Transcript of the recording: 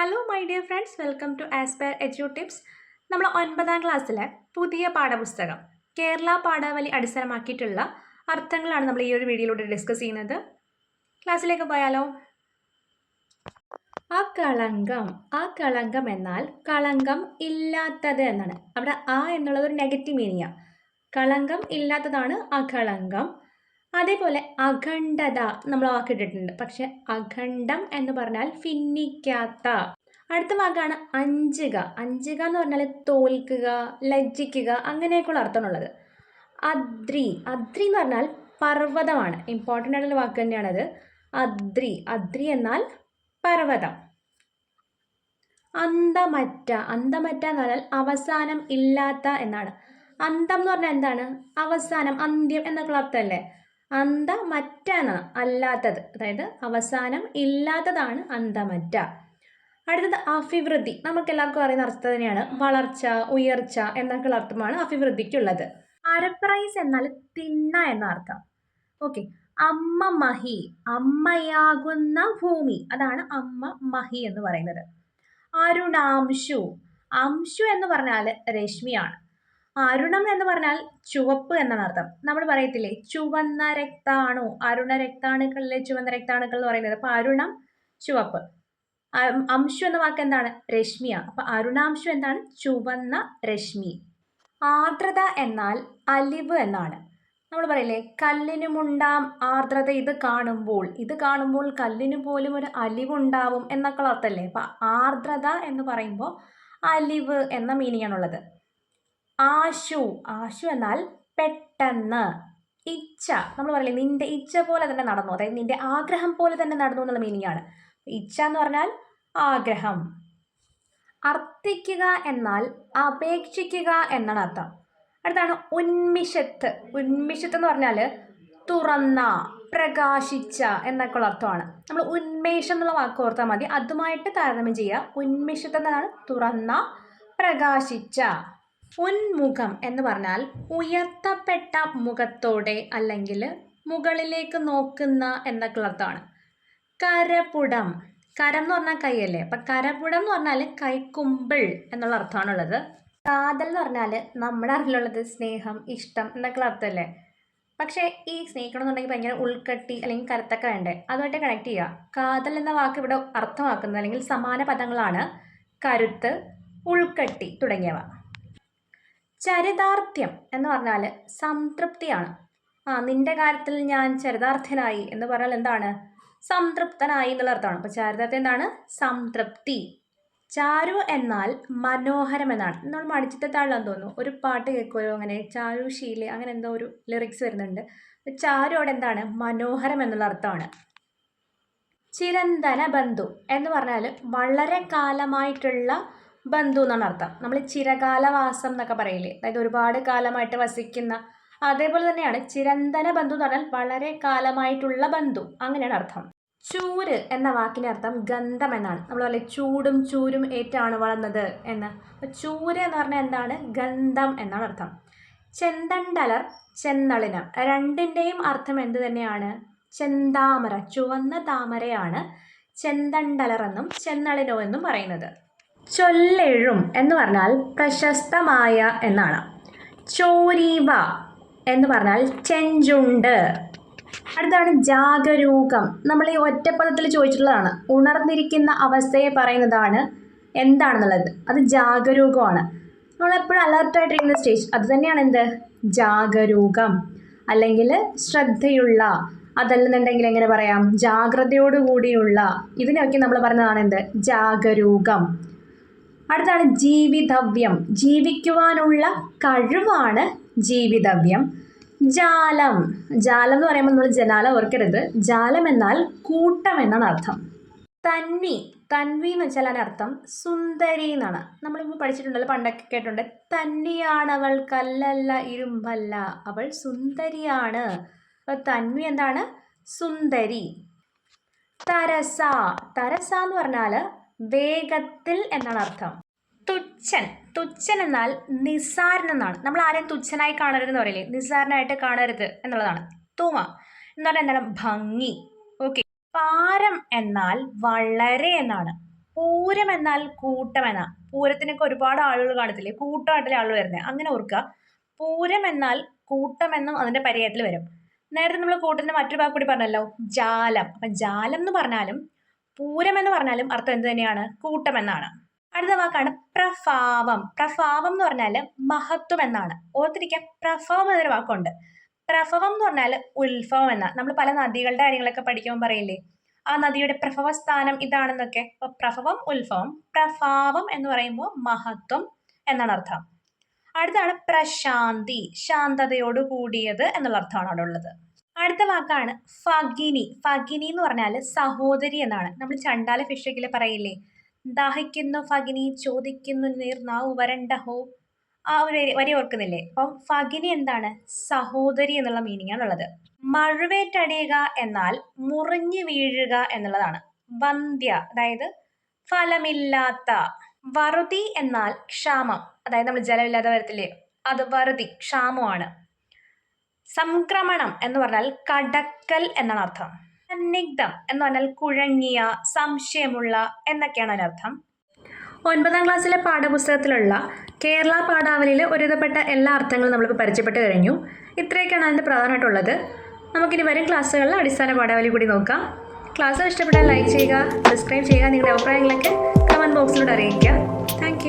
Hello my dear friends welcome to Aspire Edu Tips നമ്മൾ ഒൻപതാം ക്ലാസ്സിലെ പുതിയ പാഠപുസ്തകം കേരള പാഠാവലി അടിസ്ഥാനമാക്കിയിട്ടുള്ള അർത്ഥങ്ങളാണ് നമ്മൾ ഈ ഒരു വീഡിയോയിലൂടെ ഡിസ്കസ് ചെയ്യുന്നത്. ക്ലാസ്സിലേക്ക് പോയാലോ? ആ കളങ്കം ആ കളങ്കം എന്നാൽ കളങ്കം ഇല്ലാത്തത് എന്നാണ്. അവിടെ ആ എന്നുള്ളത് ഒരു നെഗറ്റീവ് മീനിങ്ങാണ് കളങ്കം ഇല്ലാത്തതാണ് അകളങ്കം അതേപോലെ അഖണ്ഡത നമ്മൾ വാക്കിട്ടിട്ടുണ്ട് പക്ഷെ അഖണ്ഡം എന്ന് പറഞ്ഞാൽ ഭിന്നിക്കാത്ത. അടുത്ത വാക്കാണ് അഞ്ചുക. അഞ്ചുക എന്ന് പറഞ്ഞാൽ തോൽക്കുക ലജ്ജിക്കുക അങ്ങനെയൊക്കെയുള്ള അർത്ഥമുള്ളത്. അദ്രി. അദ്രി എന്ന് പറഞ്ഞാൽ പർവതമാണ്. ഇമ്പോർട്ടന്റ് ആയിട്ടുള്ള വാക്ക് തന്നെയാണത് അദ്രി. അദ്രി എന്നാൽ പർവതം. അന്തമറ്റ. അന്തമറ്റ എന്ന് പറഞ്ഞാൽ അവസാനം ഇല്ലാത്ത എന്നാണ്. അന്തം എന്ന് പറഞ്ഞാൽ എന്താണ്? അവസാനം അന്ത്യം എന്നൊക്കെയുള്ള അർത്ഥമല്ലേ? എന്നാണ് അല്ലാത്തത്. അതായത് അവസാനം ഇല്ലാത്തതാണ് അന്തമറ്റ അടുത്തത് അഭിവൃദ്ധി. നമുക്ക് എല്ലാവർക്കും അറിയുന്ന അർത്ഥം തന്നെയാണ് വളർച്ച ഉയർച്ച എന്നൊക്കെയുള്ള അർത്ഥമാണ് അഭിവൃദ്ധിക്കുള്ളത്. അരപ്രൈസ് എന്നാൽ തിന്ന എന്ന അർത്ഥം. ഓക്കെ. അമ്മ മഹി. അമ്മയാകുന്ന ഭൂമി. അതാണ് അമ്മ മഹി എന്ന് പറയുന്നത്. അരുണാംശു. അംശു എന്ന് പറഞ്ഞാൽ രശ്മിയാണ്. അരുണം എന്ന് പറഞ്ഞാൽ ചുവപ്പ് എന്നാണ് അർത്ഥം. നമ്മൾ പറയത്തില്ലേ ചുവന്ന രക്താണു. അരുണ രക്താണുക്കളിലെ ചുവന്ന രക്താണുക്കൾ എന്ന് പറയുന്നത്. അപ്പൊ അരുണം ചുവപ്പ്. അംശു എന്ന വാക്ക് എന്താണ്? രശ്മിയ. അപ്പൊ അരുണാംശു എന്താണ്? ചുവന്ന രശ്മി. ആർദ്രത എന്നാൽ അലിവ് എന്നാണ്. നമ്മൾ പറയില്ലേ കല്ലിനുമുണ്ടാം ആർദ്രത ഇത് കാണുമ്പോൾ. ഇത് കാണുമ്പോൾ കല്ലിന് പോലും ഒരു അലിവുണ്ടാവും എന്നൊക്കെ അർത്ഥമല്ലേ അപ്പം ആർദ്രത എന്ന് പറയുമ്പോൾ അലിവ് എന്ന മീനിങ് ആണുള്ളത്. ആശു. ആശു എന്നാൽ പെട്ടെന്ന്. ഇച്ഛ. നമ്മൾ പറയില്ലേ നിന്റെ ഇച്ഛ പോലെ തന്നെ നടന്നു. അതായത് നിന്റെ ആഗ്രഹം പോലെ തന്നെ നടന്നു എന്നുള്ള മീനിങ് ആണ്. ഇച്ഛ എന്ന് പറഞ്ഞാൽ ആഗ്രഹം. അർത്ഥിക്കുക എന്നാൽ അപേക്ഷിക്കുക എന്നാണ് അർത്ഥം. അടുത്താണ് ഉന്മിഷത്ത്. ഉന്മിഷത്ത് എന്ന് പറഞ്ഞാൽ തുറന്ന പ്രകാശിച്ച എന്നൊക്കെ ഉള്ള അർത്ഥമാണ്. നമ്മൾ ഉന്മേഷം എന്നുള്ള വാക്ക് ഓർത്താൽ മതി. അതുമായിട്ട് താരതമ്യം ചെയ്യുക. ഉന്മിഷത്ത് എന്നതാണ് തുറന്ന പ്രകാശിച്ച. ഉന്മുഖം എന്ന് പറഞ്ഞാൽ ഉയർത്തപ്പെട്ട മുഖത്തോടെ അല്ലെങ്കിൽ മുകളിലേക്ക് നോക്കുന്ന എന്നൊക്കെ അർത്ഥമാണ്. കരപുടം. കരം എന്ന് പറഞ്ഞാൽ കൈയല്ലേ? അപ്പം കരപുടം എന്ന് പറഞ്ഞാൽ കൈക്കുമ്പിൾ എന്നുള്ള അർത്ഥമാണുള്ളത്. കാതൽ എന്ന് പറഞ്ഞാൽ നമ്മുടെ അറിവിലുള്ളത് സ്നേഹം ഇഷ്ടം എന്നൊക്കെ അർത്ഥമല്ലേ? പക്ഷേ ഈ സ്നേഹിക്കണം എന്നുണ്ടെങ്കിൽ ഭയങ്കര ഉൾക്കട്ടി അല്ലെങ്കിൽ കരുത്തൊക്കെ വേണ്ടേ? അതുമായിട്ട് കണക്ട് ചെയ്യുക. കാതൽ എന്ന വാക്ക് ഇവിടെ അർത്ഥമാക്കുന്നത് അല്ലെങ്കിൽ സമാന പദങ്ങളാണ് കരുത്ത് ഉൾക്കട്ടി തുടങ്ങിയവ. ചരിതാർത്ഥ്യം എന്ന് പറഞ്ഞാൽ സംതൃപ്തിയാണ്. ആ നിന്റെ കാര്യത്തിൽ ഞാൻ ചരിതാർത്ഥ്യനായി എന്ന് പറഞ്ഞാൽ എന്താണ്? സംതൃപ്തനായി എന്നുള്ള അർത്ഥമാണ്. അപ്പോൾ ചരിതാർത്ഥ്യം എന്താണ്? സംതൃപ്തി. ചാരു എന്നാൽ മനോഹരം എന്നാണ്. നമ്മൾ താഴെ തോന്നുന്നു. ഒരു പാട്ട് കേൾക്കുമല്ലോ അങ്ങനെ. ചാരു ശീല അങ്ങനെ എന്തോ ഒരു ലിറിക്സ് വരുന്നുണ്ട്. ചാരു അവിടെ എന്താണ്? മനോഹരം എന്നുള്ള അർത്ഥമാണ്. ചിരന്തന ബന്ധു എന്ന് പറഞ്ഞാൽ വളരെ കാലമായിട്ടുള്ള ബന്ധു എന്നാണ് അർത്ഥം. നമ്മൾ ചിരകാലവാസം എന്നൊക്കെ പറയില്ലേ? അതായത് ഒരുപാട് കാലമായിട്ട് വസിക്കുന്ന അതേപോലെ തന്നെയാണ് ചിരന്തന ബന്ധു എന്ന് പറഞ്ഞാൽ വളരെ കാലമായിട്ടുള്ള ബന്ധു. അങ്ങനെയാണ് അർത്ഥം. ചൂര് എന്ന വാക്കിന്റെ അർത്ഥം ഗന്ധം എന്നാണ്. നമ്മൾ പറയില്ലേ ചൂടും ചൂരും ഏറ്റാണ് വളർന്നത് എന്ന്. ചൂര് എന്ന് പറഞ്ഞാൽ എന്താണ്? ഗന്ധം എന്നാണ് അർത്ഥം. ചെന്തണ്ടലർ ചെന്നളിനം. രണ്ടിന്റെയും അർത്ഥം എന്ത് തന്നെയാണ്? ചെന്താമര ചുവന്ന താമരയാണ് ചെന്തണ്ടലർ എന്നും ചെന്നളിനോ എന്നും പറയുന്നത്. ചൊല്ലെഴും എന്ന് പറഞ്ഞാൽ പ്രശസ്തമായ എന്നാണ്. ചോരീവ എന്ന് പറഞ്ഞാൽ ചെഞ്ചുണ്ട്. അടുത്താണ് ജാഗരൂകം. നമ്മൾ ഈ ഒറ്റപ്പദത്തിൽ ചോദിച്ചിട്ടുള്ളതാണ്. ഉണർന്നിരിക്കുന്ന അവസ്ഥയെ പറയുന്നതാണ് എന്താണെന്നുള്ളത്. അത് ജാഗരൂകമാണ്. നമ്മളെപ്പോഴും അലർട്ടായിട്ടിരിക്കുന്ന സ്റ്റേജ് അത് തന്നെയാണ് എന്ത്? ജാഗരൂകം. അല്ലെങ്കിൽ ശ്രദ്ധയുള്ള അതല്ലെന്നുണ്ടെങ്കിൽ എങ്ങനെ പറയാം? ജാഗ്രതയോടുകൂടിയുള്ള. ഇതിനൊക്കെ നമ്മൾ പറയുന്നതാണ് എന്ത്? ജാഗരൂകം. അടുത്താണ് ജീവിതവ്യം. ജീവിക്കുവാനുള്ള കഴിവാണ് ജീവിതവ്യം. ജാലം. ജാലം എന്ന് പറയുമ്പോൾ നമ്മൾ ജനാല ഓർക്കരുത്. ജാലം എന്നാൽ കൂട്ടം എന്നാണ് അർത്ഥം. തന്വി. തന്വി എന്ന് വെച്ചാൽ അതിനർത്ഥം സുന്ദരി എന്നാണ്. നമ്മളിപ്പോൾ പഠിച്ചിട്ടുണ്ടല്ലോ പണ്ടൊക്കെ കേട്ടിട്ടുണ്ട്. തന്നിയാണവൾ കല്ലല്ല ഇരുമ്പല്ല. അവൾ സുന്ദരിയാണ്. അപ്പോൾ തന്വി എന്താണ്? സുന്ദരി. തരസ. തരസ എന്ന് പറഞ്ഞാൽ വേഗത്തിൽ എന്നാണ് അർത്ഥം. തുച്ഛൻ. തുച്ഛൻ എന്നാൽ നിസ്സാരൻ എന്നാണ് നമ്മൾ ആരെയും തുച്ഛനായി കാണരുത് എന്ന് പറയില്ലേ? നിസ്സാരനായിട്ട് കാണരുത് എന്നുള്ളതാണ്. തൂമ എന്ന് പറഞ്ഞാൽ എന്താണ്? ഭംഗി. ഓക്കെ പാരം എന്നാൽ വളരെ എന്നാണ്. പൂരം എന്നാൽ കൂട്ടം എന്നാ. പൂരത്തിനൊക്കെ ഒരുപാട് ആളുകൾ കാണത്തില്ലേ? കൂട്ടമായിട്ടല്ലേ ആളുകൾ വരുന്നത്. അങ്ങനെ ഓർക്കുക. പൂരം എന്നാൽ കൂട്ടം എന്നും അതിന്റെ പര്യായത്തിൽ വരും. നേരത്തെ നമ്മൾ കൂട്ടത്തിന്റെ മറ്റൊരു ഭാഗം കൂടി പറഞ്ഞല്ലോ. ജാലം. അപ്പം ജാലം എന്ന് പറഞ്ഞാലും പൂരം എന്ന് പറഞ്ഞാലും അർത്ഥം എന്ത് തന്നെയാണ്? കൂട്ടം എന്നാണ് അടുത്ത വാക്കാണ് പ്രഭാവം. പ്രഭാവം എന്ന് പറഞ്ഞാൽ മഹത്വം എന്നാണ്. ഓർത്തിരിക്കാൻ പ്രഭവം എന്നൊരു വാക്കുണ്ട്. പ്രഭവം എന്ന് പറഞ്ഞാൽ ഉത്ഭവം എന്നാണ് നമ്മൾ പല നദികളുടെ കാര്യങ്ങളൊക്കെ പഠിക്കുമ്പോൾ പറയില്ലേ? ആ നദിയുടെ പ്രഭവ സ്ഥാനം ഇതാണെന്നൊക്കെ. അപ്പൊ പ്രഭവം ഉത്ഭവം പ്രഭാവം എന്ന് പറയുമ്പോൾ മഹത്വം എന്നാണ് അർത്ഥം. അടുത്താണ് പ്രശാന്തി. ശാന്തതയോട് കൂടിയത് എന്നുള്ള അർത്ഥമാണ് അവിടെ ഉള്ളത്. അടുത്ത വാക്കാണ് ഫഗിനി. ഫഗിനി എന്ന് പറഞ്ഞാൽ സഹോദരി എന്നാണ്. നമ്മൾ ചണ്ടാല ഫിഷക്കിൽ പറയില്ലേ? ദാഹിക്കുന്നു ഫഗിനി ചോദിക്കുന്നു നീർ നാവ് വരണ്ട ഹോ. ആ ഒരു വരി ഓർക്കുന്നില്ലേ? അപ്പം ഫഗിനി എന്താണ്? സഹോദരി എന്നുള്ള മീനിങ് ആണുള്ളത്. മഴുവേറ്റടിയുക എന്നാൽ മുറിഞ്ഞു വീഴുക എന്നുള്ളതാണ്. വന്ധ്യ അതായത് ഫലമില്ലാത്ത. വറുതി എന്നാൽ ക്ഷാമം. അതായത് നമ്മൾ ജലമില്ലാതെ വരത്തില്ലേ? അത് വറുതി ക്ഷാമമാണ്. സംക്രമണം എന്ന് പറഞ്ഞാൽ കടക്കൽ എന്നാണ് അർത്ഥം. സന്നിഗ്ധം എന്ന് പറഞ്ഞാൽ കുഴങ്ങിയ സംശയമുള്ള എന്നൊക്കെയാണ് അതിനർത്ഥം ഒൻപതാം ക്ലാസ്സിലെ പാഠപുസ്തകത്തിലുള്ള കേരള പാഠാവലിയിലെ ഒരുവിധപ്പെട്ട എല്ലാ അർത്ഥങ്ങളും നമ്മളിപ്പോൾ പരിചയപ്പെട്ട് കഴിഞ്ഞു. ഇത്രയൊക്കെയാണ് അതിന്റെ പ്രധാനമായിട്ടുള്ളത്. നമുക്കിനി വരും ക്ലാസ്സുകളിൽ അടിസ്ഥാന പാഠാവലി കൂടി നോക്കാം. ക്ലാസ് ഇഷ്ടപ്പെട്ടാൽ ലൈക്ക് ചെയ്യുക സബ്സ്ക്രൈബ് ചെയ്യുക നിങ്ങളുടെ അഭിപ്രായങ്ങളൊക്കെ കമന്റ് ബോക്സിലൂടെ അറിയിക്കുക. താങ്ക്